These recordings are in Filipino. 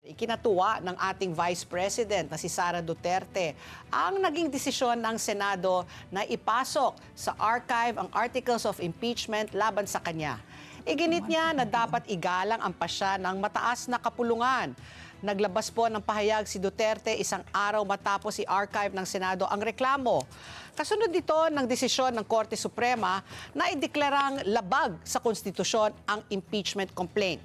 Kinatuwa ng ating Vice President na si Sara Duterte ang naging desisyon ng Senado na ipasok sa archive ang articles of impeachment laban sa kanya. Iginit niya na dapat igalang ang pasya ng mataas na kapulungan. Naglabas po ng pahayag si Duterte isang araw matapos i-archive ng Senado ang reklamo. Kasunod dito ng desisyon ng Korte Suprema na ideklarang labag sa konstitusyon ang impeachment complaint.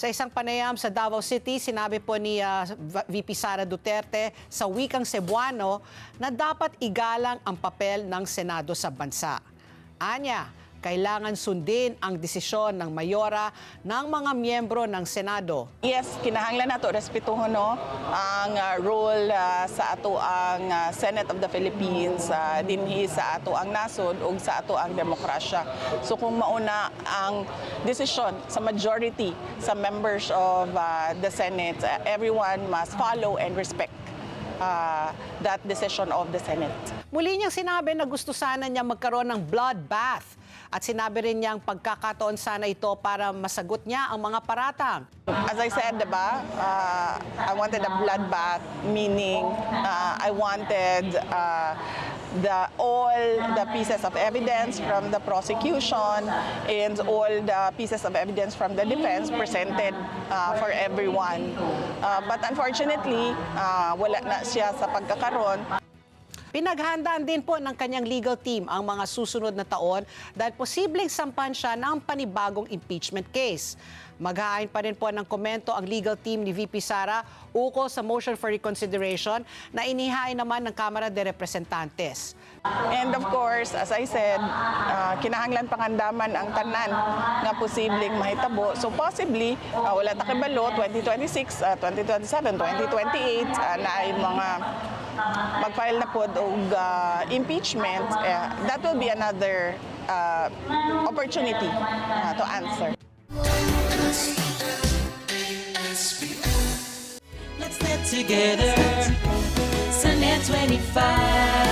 Sa isang panayam sa Davao City, sinabi po ni ah, VP Sara Duterte sa wikang Cebuano na dapat igalang ang papel ng Senado sa bansa. Anya, kailangan sundin ang desisyon ng mayora ng mga miyembro ng Senado. Yes, kinahanglan nato respetuhon no ang uh, role uh, sa ato ang uh, Senate of the Philippines uh, dinhi sa ato ang nasod ug sa ato ang demokrasya. So kung mauna ang desisyon sa majority sa members of uh, the Senate, uh, everyone must follow and respect uh, that decision of the Senate. Muli niyang sinabi na gusto sana niya magkaroon ng bloodbath at sinabi rin niyang pagkakataon sana ito para masagot niya ang mga paratang. As I said, diba, uh, I wanted a bloodbath, meaning uh, I wanted uh, the all the pieces of evidence from the prosecution and all the pieces of evidence from the defense presented uh, for everyone. Uh, but unfortunately, uh, wala na siya sa pagkakaroon. Pinaghandaan din po ng kanyang legal team ang mga susunod na taon dahil posibleng sampan siya ng panibagong impeachment case. Maghahain pa rin po ng komento ang legal team ni VP Sara ukol sa motion for reconsideration na inihain naman ng Kamara de Representantes. And of course, as I said, uh, kinahanglan pangandaman ang tanan nga posibleng mahitabo. So possibly, uh, wala ta kibalo 2026, uh, 2027, 2028 uh, na ay mga mag-file na pod og uh, impeachment. Uh, that will be another uh, opportunity uh, to answer. Let's get together. Sunday 25. Sunday 25.